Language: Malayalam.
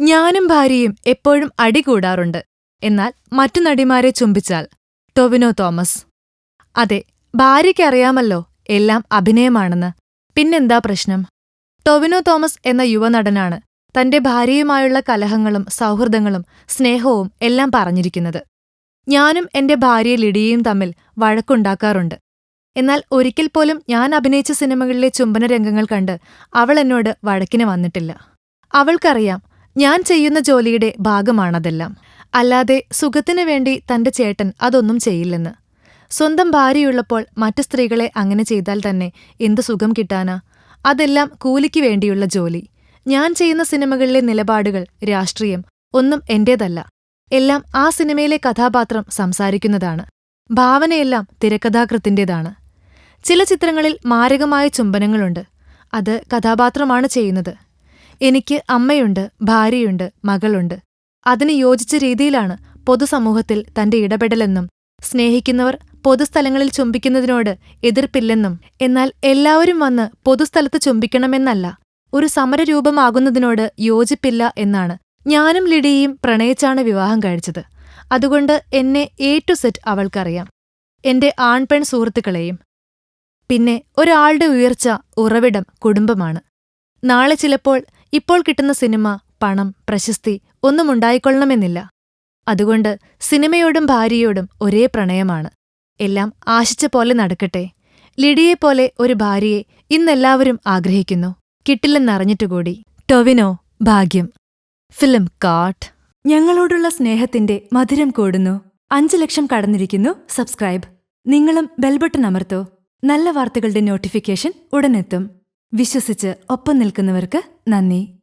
ഞാനും ഭാര്യയും എപ്പോഴും അടികൂടാറുണ്ട്. എന്നാൽ മറ്റു നടിമാരെ ചുംബിച്ചാൽ? ടൊവിനോ തോമസ്. അതെ ഭാര്യയ്ക്കറിയാമല്ലോ എല്ലാം അഭിനയമാണെന്ന്. പിന്നെന്താ പ്രശ്നം? ടൊവിനോ തോമസ് എന്ന യുവനടനാണ് തന്റെ ഭാര്യയുമായുള്ള കലഹങ്ങളും സൗഹൃദങ്ങളും സ്നേഹവും എല്ലാം പറഞ്ഞിരിക്കുന്നത്. ഞാനും എന്റെ ഭാര്യ ലിഡിയയും തമ്മിൽ വഴക്കുണ്ടാക്കാറുണ്ട്. എന്നാൽ ഒരിക്കൽ പോലും ഞാൻ അഭിനയിച്ച സിനിമകളിലെ ചുംബന രംഗങ്ങൾ കണ്ട് അവൾ എന്നോട് വഴക്കിന് വന്നിട്ടില്ല. അവൾക്കറിയാം ഞാൻ ചെയ്യുന്ന ജോലിയുടെ ഭാഗമാണതെല്ലാം. അല്ലാതെ സുഖത്തിനു വേണ്ടി തന്റെ ചേട്ടൻ അതൊന്നും ചെയ്യില്ലെന്ന്. സ്വന്തം ഭാര്യയുള്ളപ്പോൾ മറ്റു സ്ത്രീകളെ അങ്ങനെ ചെയ്താൽ തന്നെ എന്ത് സുഖം കിട്ടാനാ? അതെല്ലാം കൂലിക്ക് വേണ്ടിയുള്ള ജോലി. ഞാൻ ചെയ്യുന്ന സിനിമകളിലെ നിലപാടുകൾ രാഷ്ട്രീയം ഒന്നും എന്റേതല്ല. എല്ലാം ആ സിനിമയിലെ കഥാപാത്രം സംസാരിക്കുന്നതാണ്. ഭാവനയെല്ലാം തിരക്കഥാകൃത്തിന്റേതാണ്. ചില ചിത്രങ്ങളിൽ മാരകമായ ചുംബനങ്ങളുണ്ട്. അത് കഥാപാത്രമാണ് ചെയ്യുന്നത്. എനിക്ക് അമ്മയുണ്ട് ഭാര്യയുണ്ട് മകളുണ്ട്. അതിന് യോജിച്ച രീതിയിലാണ് പൊതുസമൂഹത്തിൽ തന്റെ ഇടപെടലെന്നും സ്നേഹിക്കുന്നവർ പൊതുസ്ഥലങ്ങളിൽ ചുംബിക്കുന്നതിനോട് എതിർപ്പില്ലെന്നും എന്നാൽ എല്ലാവരും വന്ന് പൊതുസ്ഥലത്ത് ചുംബിക്കണമെന്നല്ല ഒരു സമരരൂപമാകുന്നതിനോട് യോജിപ്പില്ല എന്നാണ്. ഞാനും ലിഡിയയും പ്രണയിച്ചാണ് വിവാഹം കഴിച്ചത്. അതുകൊണ്ട് എന്നെ എ ടു സെറ്റ് അവൾക്കറിയാം. എന്റെ ആൺപെൺ സുഹൃത്തുക്കളെയും. പിന്നെ ഒരാളുടെ ഉയർച്ച ഉറവിടം കുടുംബമാണ്. നാളെ ചിലപ്പോൾ ഇപ്പോൾ കിട്ടുന്ന സിനിമ പണം പ്രശസ്തി ഒന്നും ഉണ്ടായിക്കൊള്ളണമെന്നില്ല. അതുകൊണ്ട് സിനിമയോടും ഭാര്യയോടും ഒരേ പ്രണയമാണ്. എല്ലാം ആശിച്ച പോലെ നടക്കട്ടെ. ലിഡിയെപ്പോലെ ഒരു ഭാര്യയെ ഇന്നെല്ലാവരും ആഗ്രഹിക്കുന്നു. കിട്ടില്ലെന്നറിഞ്ഞിട്ടുകൂടി ടൊവിനോ ഭാഗ്യം. ഫിലിം കാട്ട് ഞങ്ങളോടുള്ള സ്നേഹത്തിന്റെ മധുരം കൂടുന്നു. അഞ്ചു ലക്ഷം കടന്നിരിക്കുന്നു. സബ്സ്ക്രൈബ്. നിങ്ങളും ബെൽബട്ടൺ അമർത്തോ. നല്ല വാർത്തകളുടെ നോട്ടിഫിക്കേഷൻ ഉടനെത്തും. വിശ്വസിച്ച് ഒപ്പം നിൽക്കുന്നവർക്ക് നന്ദി.